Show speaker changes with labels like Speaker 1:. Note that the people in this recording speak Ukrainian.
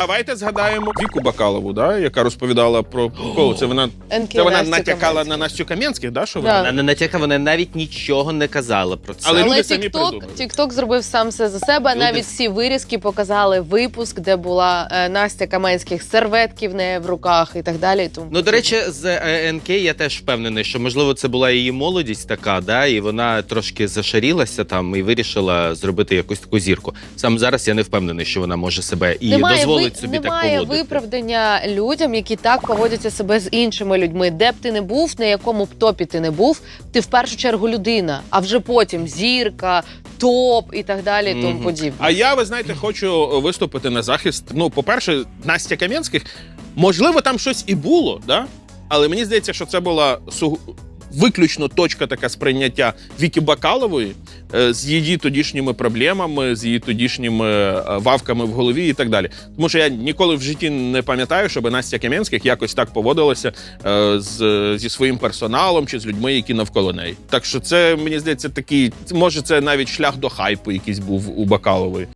Speaker 1: Давайте згадаємо Віку Бакалову, да, яка розповідала про кого це вона це вона натякала на Настю Кам'янських, да, що
Speaker 2: Да.
Speaker 1: вона
Speaker 3: Вона не натякала, вона навіть нічого не казала про це.
Speaker 1: Але
Speaker 2: Але
Speaker 1: люди самі
Speaker 2: TikTok,
Speaker 1: придумали.
Speaker 2: TikTok зробив сам все за себе.
Speaker 3: Люди-
Speaker 2: Навіть всі вирізки показали випуск, де була е, Настя Каменських серветки в неї в руках і так далі. і Тому
Speaker 3: Ну, до речі, з е, НК я теж впевнений, що можливо це була її молодість така, да, і вона трошки зашарілася там і вирішила зробити якусь таку зірку. Сам зараз я не впевнений, що вона може себе і дозволить собі так
Speaker 2: немає виправдання людям, які так поводяться себе з іншими людьми. Де б ти не був, на якому б топі ти не був, ти в першу чергу людина, а вже потім зірка, топ і так далі. і Тому
Speaker 3: Мгм.
Speaker 2: подібне.
Speaker 1: А я, ви знаєте, хочу виступити на захист. Ну, по-перше, Настя Кам'янських, можливо, там щось і було, да? але мені здається, що це була су- виключно точка така сприйняття Віки Бакалової е, з її тодішніми проблемами, з її тодішніми е, вавками в голові і так далі. Тому що я ніколи в житті не пам'ятаю, щоб Настя Кам'янських якось так поводилася е, з, зі своїм персоналом чи з людьми, які навколо неї. Так що це мені здається такий, може, це навіть шлях до хайпу якийсь був у Бакалової.